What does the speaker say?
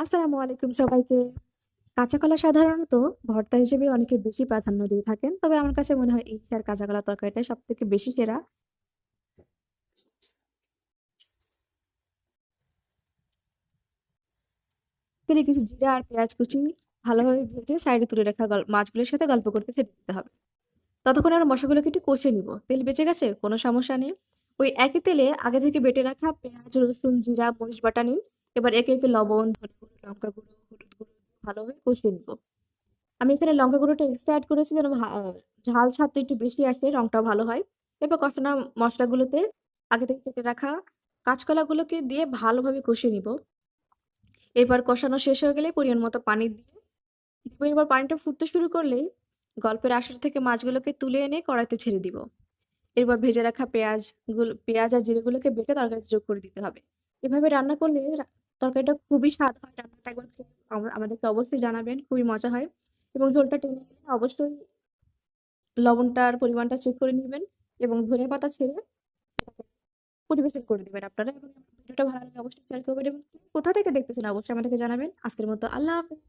আসসালামু আলাইকুম সবাইকে। কাঁচা কলা সাধারণত ভর্তা হিসেবে অনেকে বেশি প্রাধান্য দিয়ে থাকেন। তবে আমার কাছে মনে হয় ইলিশ আর কাঁচা কলার তরকারিটাই সবথেকে বেশি সেরা। তেলে কিছু জিরা আর পেঁয়াজ কুচি ভালোভাবে ভেজে সাইডে তুলে রাখা গল মাছগুলোর সাথে গল্প করতে ছেড়ে দিতে হবে। ততক্ষণে আমরা মশলাগুলোকে একটু কষিয়ে নিব। তেল বেঁচে গেছে? কোনো সমস্যা নেই। ওই একই তেলে আগে থেকে বেটে রাখা পেঁয়াজ, রসুন, জিরা, মরিচ বাটা নিন। এবার একে, একে লবণ, লঙ্কা গুঁড়ো, হলুদ গুঁড়ো ভালোভাবে কষিয়ে নিব। আমি এখানে লঙ্কা গুঁড়োটা এক্সট্রা এড করেছি যেন ঝাল স্বাদটা একটু বেশি আসে, রংটাও ভালো হয়। এরপর কষানো মশলাগুলোতে আগে থেকে কেটে রাখা কাঁচকলাগুলোকে দিয়ে ভালোভাবে কষিয়ে নিব। এবার কষানো শেষ হয়ে গেলে পরিমাণ মতো পানি দিয়ে দিব। এবার পানিটা ফুটতে শুরু করলেই গল্পের আসর থেকে মাছগুলোকে তুলে এনে কড়াইতে ছেড়ে দিব। এরপর ভেজে রাখা পেঁয়াজগুলো পেঁয়াজ আর জিরাগুলোকে বেটে তরকারিতে যোগ করে দিতে হবে। এভাবে রান্না করলে তরকারিটা খুবই স্বাদ হয়। রান্নাটা একবার আমাদেরকে অবশ্যই জানাবেন। খুবই মজা হয়। এবং ঝোলটা টেনে অবশ্যই লবণটার পরিমাণটা চেক করে নেবেন এবং ধনে পাতা ছেড়ে পরিবেশন করে দেবেন আপনারা এবং ভিডিওটা ভালো লাগলে অবশ্যই শেয়ার করবেন এবং কোথা থেকে দেখতেছেন অবশ্যই আমাদেরকে জানাবেন। আজকের মতো আল্লাহ হাফেজ।